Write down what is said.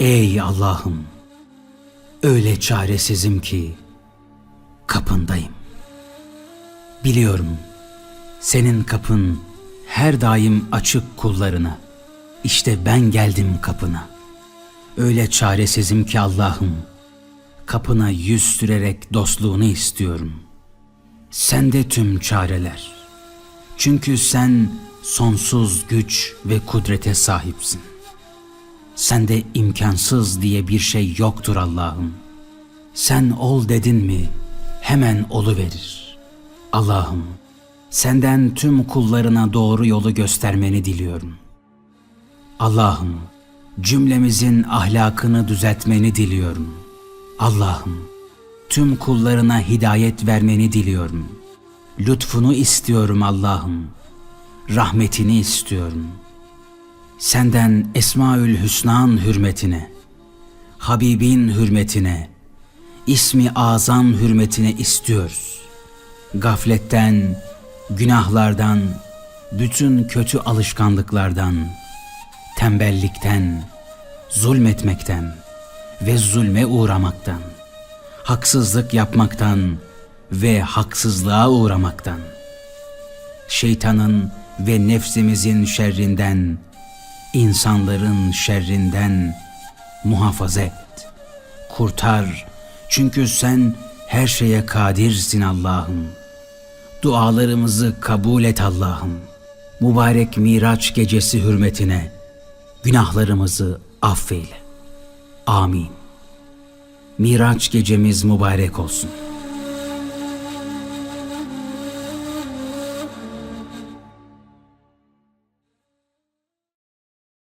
Ey Allah'ım! Öyle çaresizim ki kapındayım. Biliyorum senin kapın her daim açık kullarına. İşte ben geldim kapına. Öyle çaresizim ki Allah'ım kapına yüz sürerek dostluğunu istiyorum. Sende tüm çareler. Çünkü sen sonsuz güç ve kudrete sahipsin. Sende imkansız diye bir şey yoktur Allah'ım. Sen ol dedin mi hemen olu verir. Allah'ım senden tüm kullarına doğru yolu göstermeni diliyorum. Allah'ım cümlemizin ahlakını düzeltmeni diliyorum. Allah'ım tüm kullarına hidayet vermeni diliyorum. Lütfunu istiyorum Allah'ım. Rahmetini istiyorum. Senden Esmaül Hüsna'nın hürmetine, Habibin hürmetine, ismi azam hürmetine istiyoruz. Gafletten, günahlardan, bütün kötü alışkanlıklardan, tembellikten, zulmetmekten ve zulme uğramaktan, haksızlık yapmaktan ve haksızlığa uğramaktan, şeytanın ve nefsimizin şerrinden, insanların şerrinden muhafaza et. Kurtar çünkü sen her şeye kadirsin Allah'ım. Dualarımızı kabul et Allah'ım. Mübarek Miraç gecesi hürmetine günahlarımızı affeyle. Amin. Miraç gecemiz mübarek olsun.